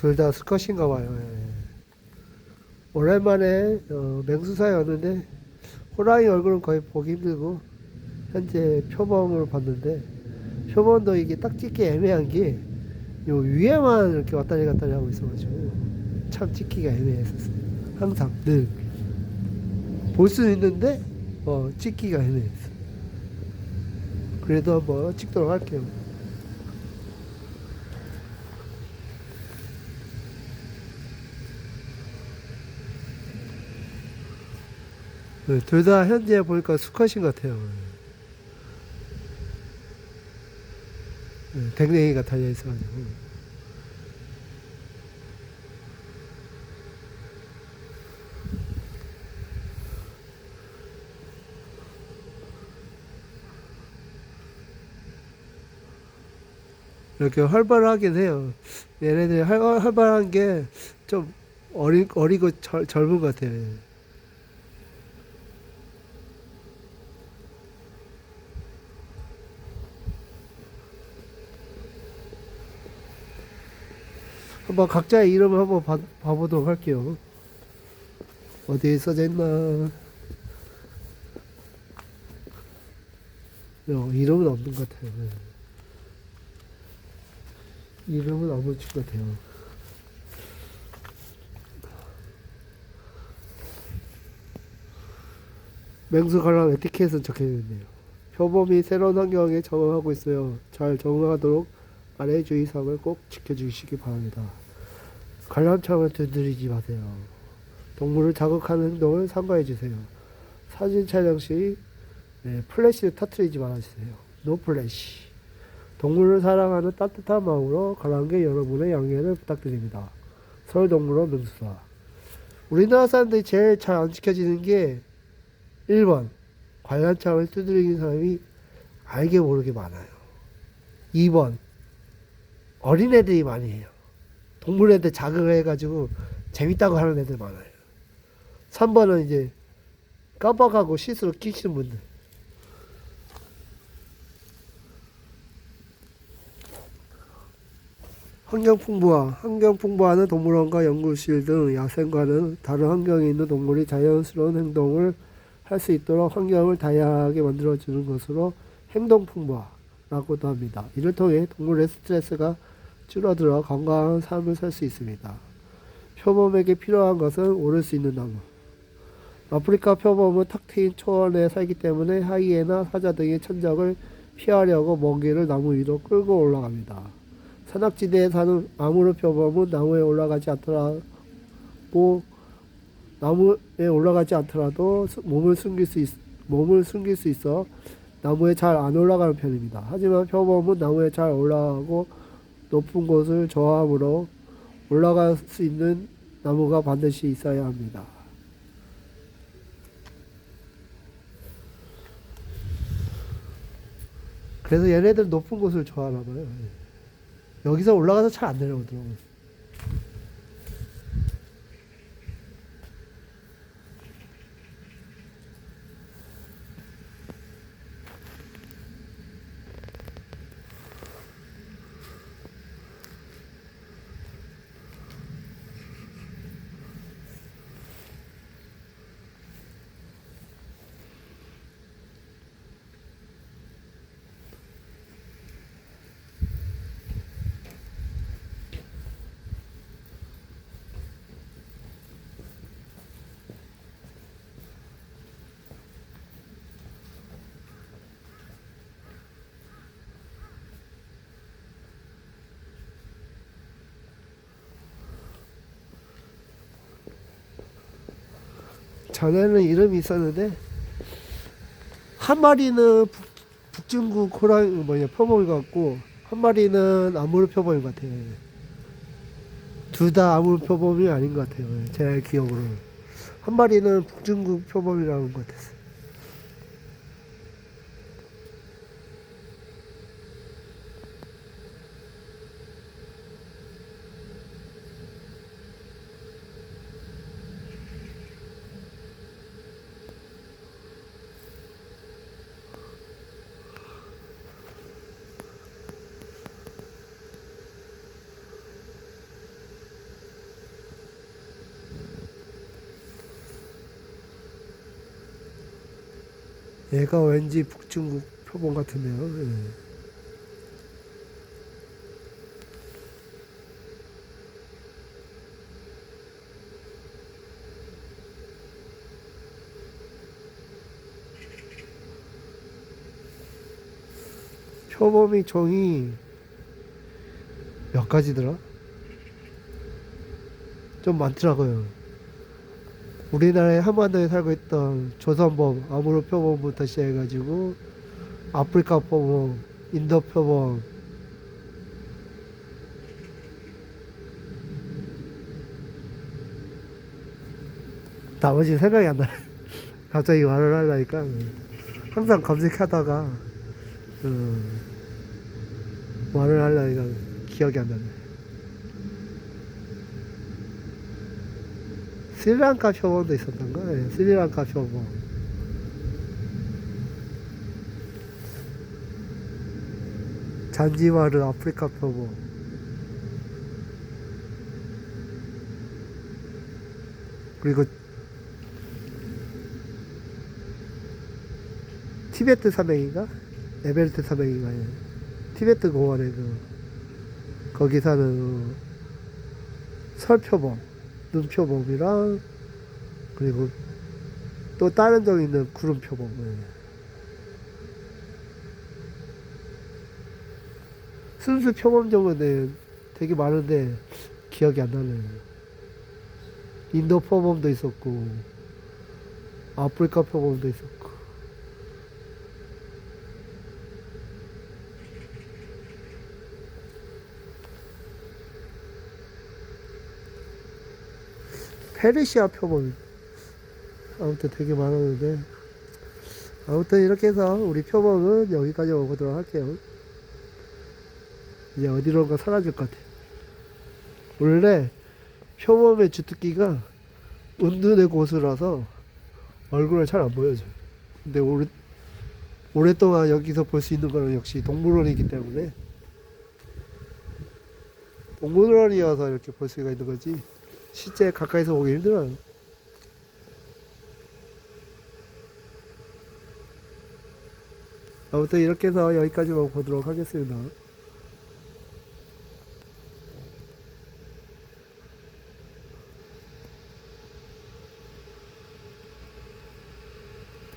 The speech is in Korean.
둘다 수컷인가 봐요. 예. 오랜만에 어, 맹수사에 왔는데 호랑이 얼굴은 거의 보기 힘들고 현재 표범을 봤는데 표범도 이게 딱 찍기 애매한 게 요 위에만 이렇게 왔다리 갔다리 하고 있어가지고 참 찍기가 애매했었어요. 항상 늘 볼 수는 있는데 어, 찍기가 애매했어. 그래도 한번 찍도록 할게요. 네, 둘다 현재 보니까 수컷인 것 같아요. 네, 댕댕이가 달려 있어가지고. 이렇게 활발하긴 해요. 얘네들이 활, 활발한 게 좀 어리, 어리고 젊, 젊은 것 같아요. 한번 각자의 이름을 한번 봐, 봐보도록 할게요. 어디에 써져 있나? 어, 이름은 없는 것 같아요. 네. 이름은 안 붙인 것 같아요. 맹수 관람 에티켓은 적혀 있네요. 표범이 새로운 환경에 적응하고 있어요. 잘 적응하도록 아래 주의사항을 꼭 지켜주시기 바랍니다. 관람차를 두드리지 마세요. 동물을 자극하는 행동을 삼가해 주세요. 사진 촬영 시 네, 플래시를 터트리지 말아주세요. 노 플래시. 동물을 사랑하는 따뜻한 마음으로 관람객 여러분의 양해를 부탁드립니다. 서울 동물원 명수사. 우리나라 사람들이 제일 잘 안 지켜지는 게 1번 관람차를 두드리는 사람이 알게 모르게 많아요. 2번 어린애들이 많이 해요. 동물애들 자극을 해가지고 재밌다고 하는 애들 많아요. 3번은 이제 깜빡하고 실수로 끼시는 분들. 환경풍부화 환경풍부화는 동물원과 연구실 등 야생과는 다른 환경에 있는 동물이 자연스러운 행동을 할 수 있도록 환경을 다양하게 만들어주는 것으로 행동풍부화라고도 합니다. 이를 통해 동물의 스트레스가 줄어들어 건강한 삶을 살 수 있습니다. 표범에게 필요한 것은 오를 수 있는 나무. 아프리카 표범은 탁 트인 초원에 살기 때문에 하이에나, 사자 등의 천적을 피하려고 먹이를 나무 위로 끌고 올라갑니다. 산악지대에 사는 아무르 표범은 나무에 올라가지 않더라도 나무에 올라가지 않더라도 수- 몸을 숨길 수 있, 몸을 숨길 수 있어 나무에 잘 안 올라가는 편입니다. 하지만 표범은 나무에 잘 올라가고 높은 곳을 좋아하므로 올라갈 수 있는 나무가 반드시 있어야 합니다. 그래서 얘네들 높은 곳을 좋아하나 봐요. 여기서 올라가서 잘 안 내려오더라고요. 전에는 이름이 있었는데 한 마리는 북, 북중국 호랑이 뭐냐 표범인 것 같고 한 마리는 아무르 표범인 것 같아요. 둘 다 아무르 표범이 아닌 것 같아요. 제 기억으로 한 마리는 북중국 표범이라는 것 같았어요. 얘가 왠지 북중국 표본 같은데요. 예. 표범이 종이 몇 가지더라? 좀 많더라고요. 우리나라에 한반도에 살고 있던 조선범, 아무로 표범부터 시작해가지고 아프리카 표범, 인도 표범, 나머지 생각이 안 나. 갑자기 말을 하려니까 항상 검색하다가 음, 말을 하려니까 기억이 안 나네. 스리랑카 표범도 있었던가? 예, 스리랑카 표범. 잔지바르 아프리카 표범. 그리고 티베트 사명인가? 에베르트 사명인가? 예. 티베트 공원에 그 거기 사는 어, 설표범, 눈표범이랑 그리고 또 다른 종 있는 구름표범. 예. 순수 표범종은 되게 많은데 기억이 안 나네요. 인도 표범도 있었고 아프리카 표범도 있었고 페르시아 표범 아무튼 되게 많았는데. 아무튼 이렇게 해서 우리 표범은 여기까지 오도록 할게요. 이제 어디론가 사라질 것 같아요. 원래 표범의 주특기가 은둔의 고수라서 얼굴을 잘 안 보여줘요. 근데 오래, 오랫동안 여기서 볼 수 있는 거는 역시 동물원이기 때문에. 동물원이어서 이렇게 볼 수가 있는 거지 실제 가까이서 보기 힘들어요. 아무튼 이렇게 해서 여기까지만 보도록 하겠습니다.